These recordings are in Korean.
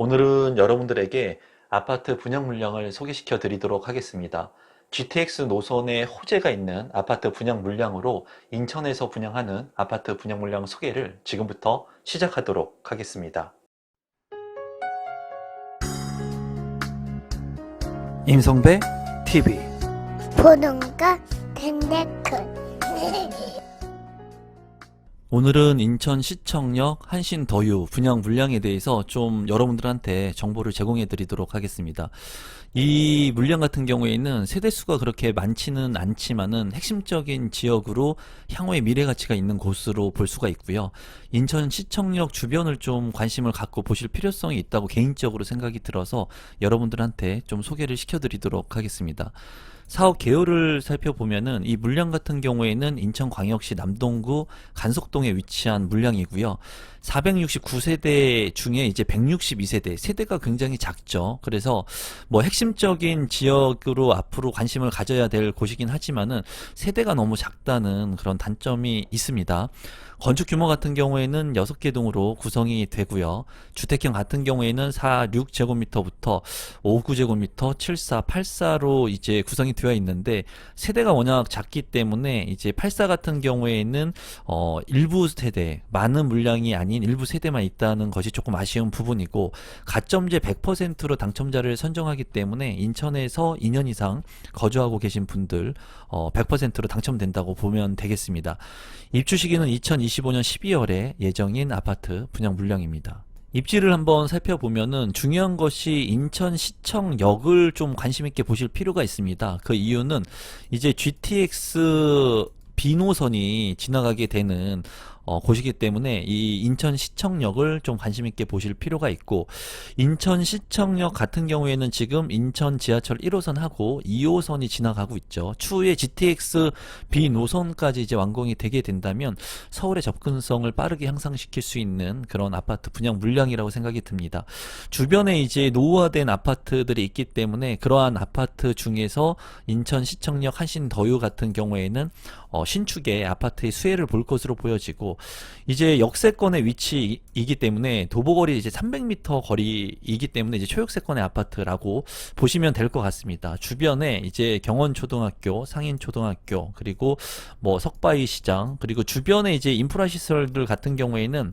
오늘은 여러분들에게 아파트 분양 물량을 소개시켜 드리도록 하겠습니다. GTX 노선에 호재가 있는 아파트 분양 물량으로 인천에서 분양하는 아파트 분양 물량 소개를 지금부터 시작하도록 하겠습니다. 임성배 TV 보동과 댕댕큰 오늘은 인천 시청역 한신더유 분양 물량에 대해서 좀 여러분들한테 정보를 제공해 드리도록 하겠습니다. 이 물량 같은 경우에는 세대수가 그렇게 많지는 않지만은 핵심적인 지역으로 향후의 미래 가치가 있는 곳으로 볼 수가 있고요. 인천 시청역 주변을 좀 관심을 갖고 보실 필요성이 있다고 개인적으로 생각이 들어서 여러분들한테 좀 소개를 시켜 드리도록 하겠습니다. 사업 개요를 살펴보면은 이 물량 같은 경우에는 인천광역시 남동구 간석동에 위치한 물량이고요. 469세대 중에 이제 162세대, 세대가 굉장히 작죠. 그래서 뭐 핵심적인 지역으로 앞으로 관심을 가져야 될 곳이긴 하지만은 세대가 너무 작다는 그런 단점이 있습니다. 건축 규모 같은 경우에는 6개 동으로 구성이 되고요. 주택형 같은 경우에는 4, 6제곱미터부터 5, 9제곱미터, 7, 4, 8, 4로 이제 구성이 되어 있는데 세대가 워낙 작기 때문에 이제 84 같은 경우에는 어 일부 세대, 많은 물량이 아닌 일부 세대만 있다는 것이 조금 아쉬운 부분이고 가점제 100%로 당첨자를 선정하기 때문에 인천에서 2년 이상 거주하고 계신 분들 어 100%로 당첨된다고 보면 되겠습니다. 입주 시기는 2025년 12월에 예정인 아파트 분양 물량입니다. 입지를 한번 살펴보면은 중요한 것이 인천시청역을 좀 관심 있게 보실 필요가 있습니다. 그 이유는 이제 GTX 비노선이 지나가게 되는 어, 곳이기 때문에 이 인천시청역을 좀 관심 있게 보실 필요가 있고 인천시청역 같은 경우에는 지금 인천 지하철 1호선하고 2호선이 지나가고 있죠. 추후에 GTX B 노선까지 이제 완공이 되게 된다면 서울의 접근성을 빠르게 향상시킬 수 있는 그런 아파트 분양 물량이라고 생각이 듭니다. 주변에 이제 노후화된 아파트들이 있기 때문에 그러한 아파트 중에서 인천시청역 한신더유 같은 경우에는 어, 신축의 아파트의 수혜를 볼 것으로 보여지고 이제 역세권의 위치이기 때문에 도보거리 이제 300m 거리이기 때문에 이제 초역세권의 아파트라고 보시면 될 것 같습니다. 주변에 이제 경원초등학교, 상인초등학교, 그리고 뭐 석바위 시장, 그리고 주변에 이제 인프라 시설들 같은 경우에는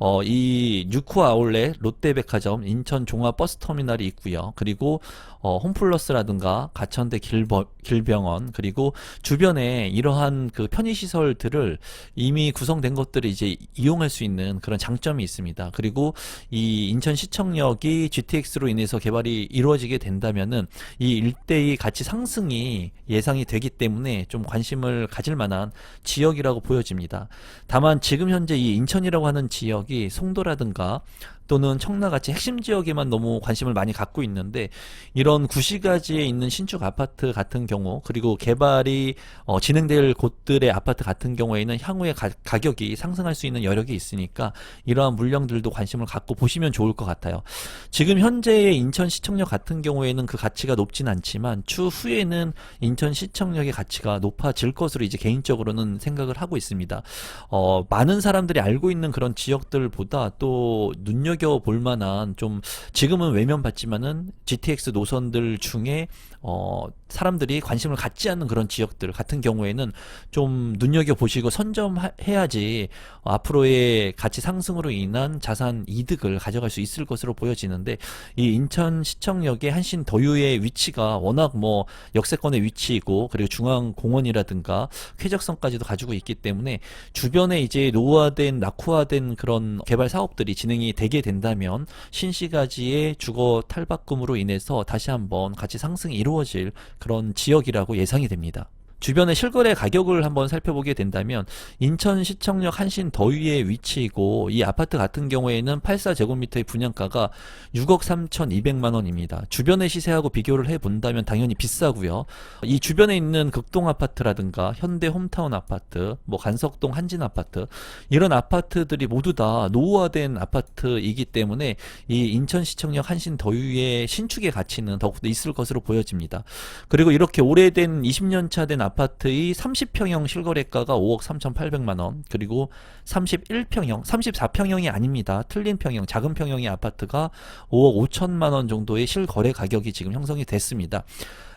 어, 이 뉴코 아울렛, 롯데백화점, 인천 종합 버스터미널이 있고요. 그리고 어, 홈플러스라든가 가천대 길버, 길병원 그리고 주변에 이러한 그 편의 시설들을 이미 구성된 것들을 이제 이용할 수 있는 그런 장점이 있습니다. 그리고 이 인천시청역이 GTX로 인해서 개발이 이루어지게 된다면은 이 일대의 가치 상승이 예상이 되기 때문에 좀 관심을 가질 만한 지역이라고 보여집니다. 다만 지금 현재 이 인천이라고 하는 지역이 송도라든가 또는 청라같이 핵심 지역에만 너무 관심을 많이 갖고 있는데 이런 구시가지에 있는 신축 아파트 같은 경우 그리고 개발이 어, 진행될 곳들의 아파트 같은 경우에는 향후에 가, 가격이 상승할 수 있는 여력이 있으니까 이러한 물량들도 관심을 갖고 보시면 좋을 것 같아요. 지금 현재의 인천 시청역 같은 경우에는 그 가치가 높진 않지만 추후에는 인천 시청역의 가치가 높아질 것으로 이제 개인적으로는 생각을 하고 있습니다. 어, 많은 사람들이 알고 있는 그런 지역들보다 또 눈여 눈여겨 볼 만한 좀 지금은 외면받지만은 GTX 노선들 중에 어 사람들이 관심을 갖지 않는 그런 지역들 같은 경우에는 좀 눈여겨 보시고 선점해야지 어, 앞으로의 가치 상승으로 인한 자산 이득을 가져갈 수 있을 것으로 보여지는데 이 인천 시청역의 한신 더유의 위치가 워낙 뭐 역세권의 위치이고 그리고 중앙 공원이라든가 쾌적성까지도 가지고 있기 때문에 주변에 이제 노후화된 낙후화된 그런 개발 사업들이 진행이 되게 된다면 신시가지의 주거 탈바꿈으로 인해서 다시 한번 가치 상승이 이루어질 그런 지역이라고 예상이 됩니다. 주변의 실거래 가격을 한번 살펴보게 된다면 인천 시청역 한신 더위의 위치이고 이 아파트 같은 경우에는 84제곱미터의 분양가가 6억 3,200만 원입니다. 주변의 시세하고 비교를 해본다면 당연히 비싸고요. 이 주변에 있는 극동 아파트라든가 현대 홈타운 아파트, 뭐 간석동 한진 아파트 이런 아파트들이 모두 다 노후화된 아파트이기 때문에 이 인천 시청역 한신 더위의 신축의 가치는 더욱더 있을 것으로 보여집니다. 그리고 이렇게 오래된 20년 차된 아파트의 30평형 실거래가가 5억 3,800만 원, 그리고 31평형, 34평형이 아닙니다. 틀린 평형, 작은 평형의 아파트가 5억 5천만 원 정도의 실거래 가격이 지금 형성이 됐습니다.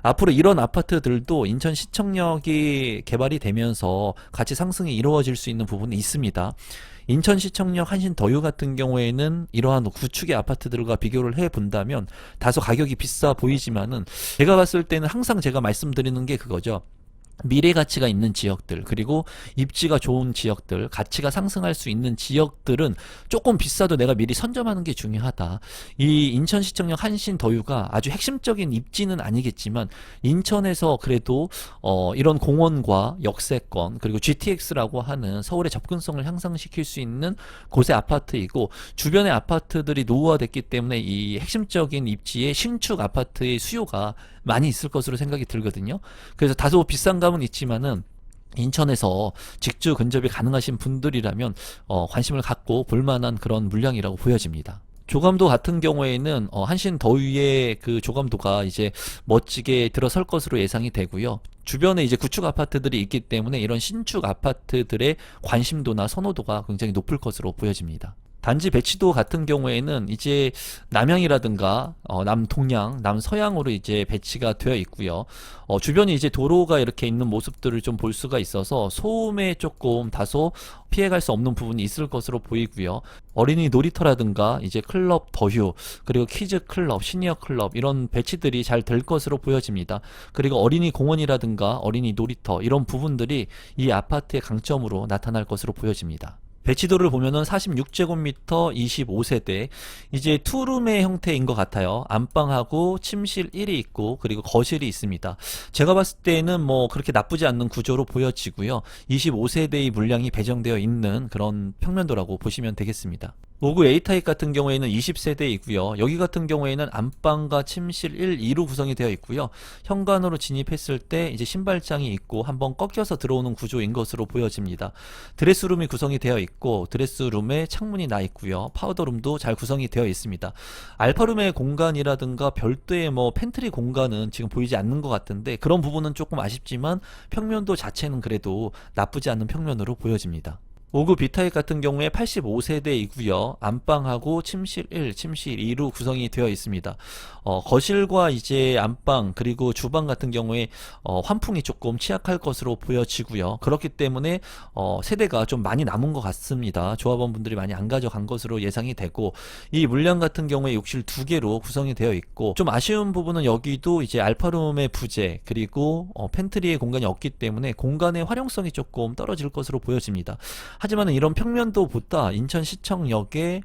앞으로 이런 아파트들도 인천 시청역이 개발이 되면서 가치 상승이 이루어질 수 있는 부분이 있습니다. 인천 시청역 한신 더유 같은 경우에는 이러한 구축의 아파트들과 비교를 해 본다면 다소 가격이 비싸 보이지만은 제가 봤을 때는 항상 제가 말씀드리는 게 그거죠. 미래 가치가 있는 지역들 그리고 입지가 좋은 지역들 가치가 상승할 수 있는 지역들은 조금 비싸도 내가 미리 선점하는 게 중요하다. 이 인천시청역 한신 더유가 아주 핵심적인 입지는 아니겠지만 인천에서 그래도 어 이런 공원과 역세권 그리고 GTX라고 하는 서울의 접근성을 향상시킬 수 있는 곳의 아파트이고 주변의 아파트들이 노후화됐기 때문에 이 핵심적인 입지의 신축 아파트의 수요가 많이 있을 것으로 생각이 들거든요. 그래서 다소 비싼 감은 있지만은 인천에서 직주 근접이 가능하신 분들이라면 어, 관심을 갖고 볼만한 그런 물량이라고 보여집니다. 조감도 같은 경우에는 어, 한신 더위의 그 조감도가 이제 멋지게 들어설 것으로 예상이 되고요. 주변에 이제 구축 아파트들이 있기 때문에 이런 신축 아파트들의 관심도나 선호도가 굉장히 높을 것으로 보여집니다. 단지 배치도 같은 경우에는 이제 남향이라든가 어, 남동양, 남서양으로 이제 배치가 되어 있고요. 어, 주변에 이제 도로가 이렇게 있는 모습들을 좀 볼 수가 있어서 소음에 조금 다소 피해갈 수 없는 부분이 있을 것으로 보이고요. 어린이 놀이터라든가 이제 클럽 더휴 그리고 키즈 클럽, 시니어 클럽 이런 배치들이 잘 될 것으로 보여집니다. 그리고 어린이 공원이라든가 어린이 놀이터 이런 부분들이 이 아파트의 강점으로 나타날 것으로 보여집니다. 배치도를 보면은 46제곱미터 25세대 이제 투룸의 형태인 것 같아요. 안방하고 침실 1이 있고 그리고 거실이 있습니다. 제가 봤을 때는 뭐 그렇게 나쁘지 않는 구조로 보여지고요. 25세대의 물량이 배정되어 있는 그런 평면도라고 보시면 되겠습니다. 모구 A타입 같은 경우에는 20세대이고요. 여기 같은 경우에는 안방과 침실 1, 2로 구성이 되어 있고요. 현관으로 진입했을 때 이제 신발장이 있고 한번 꺾여서 들어오는 구조인 것으로 보여집니다. 드레스룸이 구성이 되어 있고 드레스룸에 창문이 나 있고요. 파우더룸도 잘 구성이 되어 있습니다. 알파룸의 공간이라든가 별도의 뭐 팬트리 공간은 지금 보이지 않는 것 같은데 그런 부분은 조금 아쉽지만 평면도 자체는 그래도 나쁘지 않은 평면으로 보여집니다. 5구 B타입 같은 경우에 85세대이고요. 안방하고 침실 1, 침실 2로 구성이 되어 있습니다. 어, 거실과 이제 안방 그리고 주방 같은 경우에 어, 환풍이 조금 취약할 것으로 보여지고요. 그렇기 때문에 어, 세대가 좀 많이 남은 것 같습니다. 조합원분들이 많이 안 가져간 것으로 예상이 되고 이 물량 같은 경우에 욕실 두 개로 구성이 되어 있고 좀 아쉬운 부분은 여기도 이제 알파룸의 부재 그리고 어, 팬트리의 공간이 없기 때문에 공간의 활용성이 조금 떨어질 것으로 보여집니다. 하지만 이런 평면도보다 인천시청역의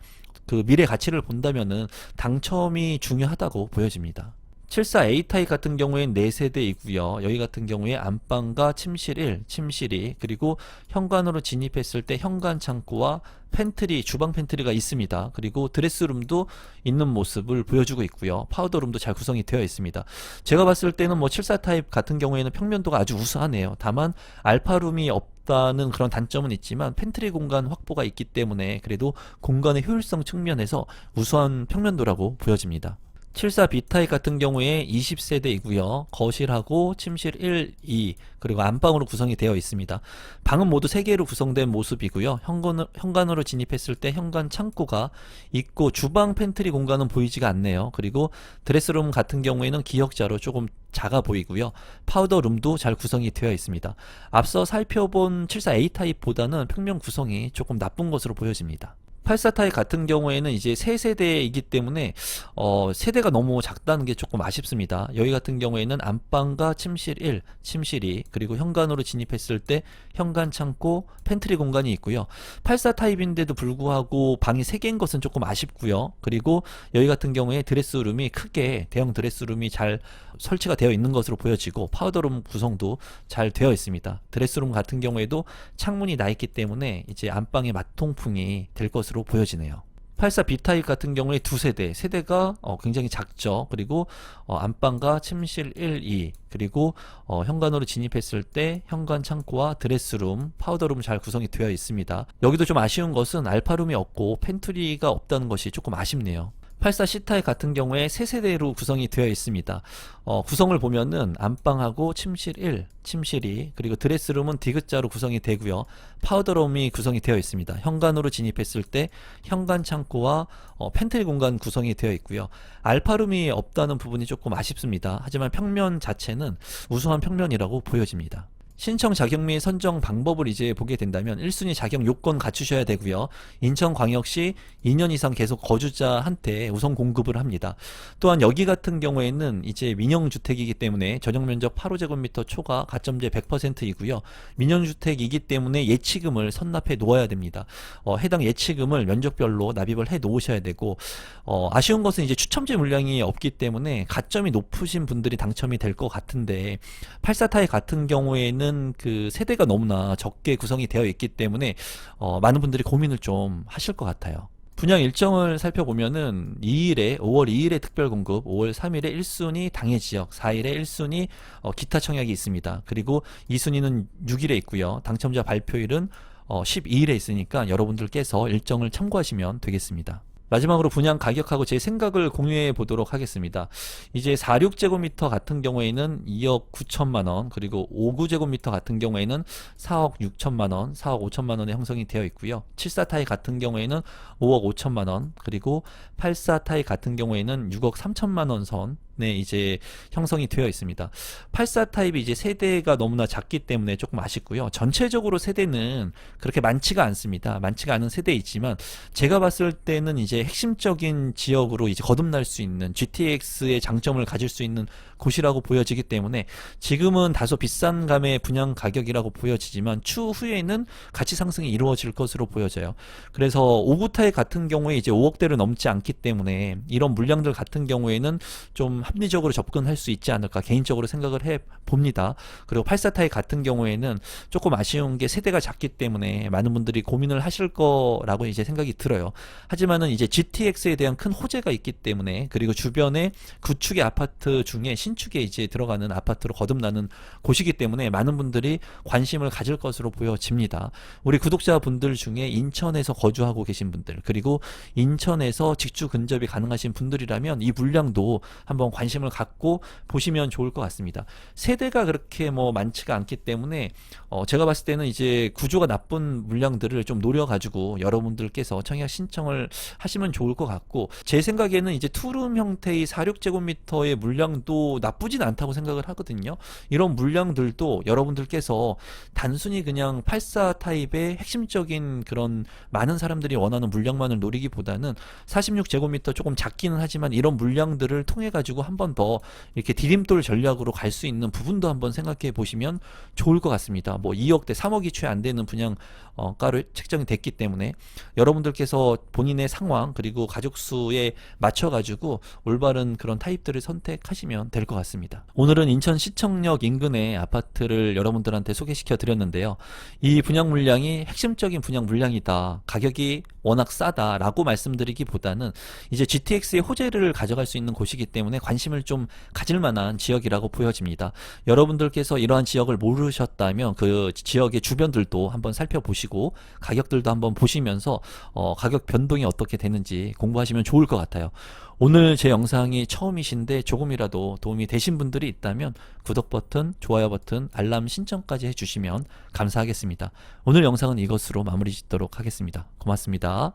그 미래 가치를 본다면은 당첨이 중요하다고 보여집니다. 74A 타입 같은 경우엔 4세대이고요. 여기 같은 경우에 안방과 침실 1, 침실 2, 그리고 현관으로 진입했을 때 현관 창고와 팬트리, 주방 팬트리가 있습니다. 그리고 드레스룸도 있는 모습을 보여주고 있고요. 파우더룸도 잘 구성이 되어 있습니다. 제가 봤을 때는 뭐 74 타입 같은 경우에는 평면도가 아주 우수하네요. 다만 알파룸이 없 다는 그런 단점은 있지만 팬트리 공간 확보가 있기 때문에 그래도 공간의 효율성 측면에서 우수한 평면도라고 보여집니다. 74 B타입 같은 경우에 20세대이고요. 거실하고 침실 1, 2 그리고 안방으로 구성이 되어 있습니다. 방은 모두 3개로 구성된 모습이고요. 현관, 현관으로 진입했을 때 현관 창고가 있고 주방 팬트리 공간은 보이지가 않네요. 그리고 드레스룸 같은 경우에는 기역자로 조금 작아 보이고요. 파우더 룸도 잘 구성이 되어 있습니다. 앞서 살펴본 74A 타입보다는 평면 구성이 조금 나쁜 것으로 보여집니다. 84 타입 같은 경우에는 이제 세 세대이기 때문에 어 세대가 너무 작다는 게 조금 아쉽습니다. 여기 같은 경우에는 안방과 침실 1, 침실 2, 그리고 현관으로 진입했을 때 현관 창고, 팬트리 공간이 있고요. 84 타입인데도 불구하고 방이 3개인 것은 조금 아쉽고요. 그리고 여기 같은 경우에 드레스룸이 크게 대형 드레스룸이 잘 설치가 되어 있는 것으로 보여지고 파우더룸 구성도 잘 되어 있습니다. 드레스룸 같은 경우에도 창문이 나 있기 때문에 이제 안방의 맛통풍이 될 것으로 보여지네요. 84 B타입 같은 경우에 두 세대, 세대가 어, 굉장히 작죠. 그리고 어, 안방과 침실 1, 2, 그리고 어, 현관으로 진입했을 때 현관 창고와 드레스룸, 파우더룸 잘 구성이 되어 있습니다. 여기도 좀 아쉬운 것은 알파룸이 없고 팬트리가 없다는 것이 조금 아쉽네요. 84 C타입 같은 경우에 세 세대로 구성이 되어 있습니다. 어, 구성을 보면은 안방하고 침실 1, 침실 2, 그리고 드레스룸은 디귿자로 구성이 되고요. 파우더룸이 구성이 되어 있습니다. 현관으로 진입했을 때 현관 창고와 어, 팬트리 공간 구성이 되어 있고요. 알파룸이 없다는 부분이 조금 아쉽습니다. 하지만 평면 자체는 우수한 평면이라고 보여집니다. 신청 자격 및 선정 방법을 이제 보게 된다면 1순위 자격 요건 갖추셔야 되고요. 인천광역시 2년 이상 계속 거주자한테 우선 공급을 합니다. 또한 여기 같은 경우에는 이제 민영주택이기 때문에 전용 면적 8호제곱미터 초과 가점제 100%이고요. 민영주택이기 때문에 예치금을 선납해 놓아야 됩니다. 어, 해당 예치금을 면적별로 납입을 해 놓으셔야 되고 어, 아쉬운 것은 이제 추첨제 물량이 없기 때문에 가점이 높으신 분들이 당첨이 될 것 같은데 84타입 같은 경우에는 그 세대가 너무나 적게 구성이 되어 있기 때문에 어, 많은 분들이 고민을 좀 하실 것 같아요. 분양 일정을 살펴보면은 2일에 5월 2일에 특별 공급, 5월 3일에 1순위 당해 지역, 4일에 1순위 어, 기타 청약이 있습니다. 그리고 2순위는 6일에 있고요. 당첨자 발표일은 어, 12일에 있으니까 여러분들께서 일정을 참고하시면 되겠습니다. 마지막으로 분양 가격하고 제 생각을 공유해 보도록 하겠습니다. 이제 46제곱미터 같은 경우에는 2억 9천만 원, 그리고 59제곱미터 같은 경우에는 4억 6천만 원, 4억 5천만 원에 형성이 되어 있고요. 74타입 같은 경우에는 5억 5천만 원, 그리고 84타입 같은 경우에는 6억 3천만 원 선에 이제 형성이 되어 있습니다. 84 타입이 이제 세대가 너무나 작기 때문에 조금 아쉽고요. 전체적으로 세대는 그렇게 많지가 않습니다. 많지가 않은 세대이지만 제가 봤을 때는 이제 핵심적인 지역으로 이제 거듭날 수 있는 GTX의 장점을 가질 수 있는 곳이라고 보여지기 때문에 지금은 다소 비싼 감의 분양 가격이라고 보여지지만 추후에는 가치 상승이 이루어질 것으로 보여져요. 그래서 5구타입 같은 경우에 이제 5억대를 넘지 않기 때문에 이런 물량들 같은 경우에는 좀 합리적으로 접근할 수 있지 않을까 개인적으로 생각을 해 봅니다. 그리고 84타입 같은 경우에는 조금 아쉬운 게 세대가 작기 때문에 많은 분들이 고민을 하실 거라고 이제 생각이 들어요. 하지만은 이제 GTX에 대한 큰 호재가 있기 때문에 그리고 주변에 구축의 아파트 중에 신축에 이제 들어가는 아파트로 거듭나는 곳이기 때문에 많은 분들이 관심을 가질 것으로 보여집니다. 우리 구독자분들 중에 인천에서 거주하고 계신 분들 그리고 인천에서 직주 근접이 가능하신 분들이라면 이 물량도 한번 관심을 갖고 보시면 좋을 것 같습니다. 세대가 그렇게 뭐 많지가 않기 때문에 어 제가 봤을 때는 이제 구조가 나쁜 물량들을 좀 노려가지고 여러분들께서 청약 신청을 하시면 좋을 것 같고 제 생각에는 이제 투룸 형태의 46제곱미터의 물량도 나쁘진 않다고 생각을 하거든요. 이런 물량들도 여러분들께서 단순히 그냥 84 타입의 핵심적인 그런 많은 사람들이 원하는 물량만을 노리기보다는 46제곱미터 조금 작기는 하지만 이런 물량들을 통해 가지고 한 번 더 이렇게 디딤돌 전략으로 갈 수 있는 부분도 한번 생각해 보시면 좋을 것 같습니다. 뭐 2억대, 3억이 채 안 되는 분양 어, 가로 책정이 됐기 때문에 여러분들께서 본인의 상황 그리고 가족 수에 맞춰 가지고 올바른 그런 타입들을 선택하시면 될 것 같습니다. 오늘은 인천 시청역 인근의 아파트를 여러분들한테 소개시켜 드렸는데요. 이 분양 물량이 핵심적인 분양 물량이다. 가격이 워낙 싸다라고 말씀드리기보다는 이제 GTX의 호재를 가져갈 수 있는 곳이기 때문에 관심을 좀 가질 만한 지역이라고 보여집니다. 여러분들께서 이러한 지역을 모르셨다면 그 지역의 주변들도 한번 살펴보시고 가격들도 한번 보시면서 어, 가격 변동이 어떻게 되는지 공부하시면 좋을 것 같아요. 오늘 제 영상이 처음이신데 조금이라도 도움이 되신 분들이 있다면 구독 버튼, 좋아요 버튼, 알람 신청까지 해주시면 감사하겠습니다. 오늘 영상은 이것으로 마무리 짓도록 하겠습니다. 고맙습니다.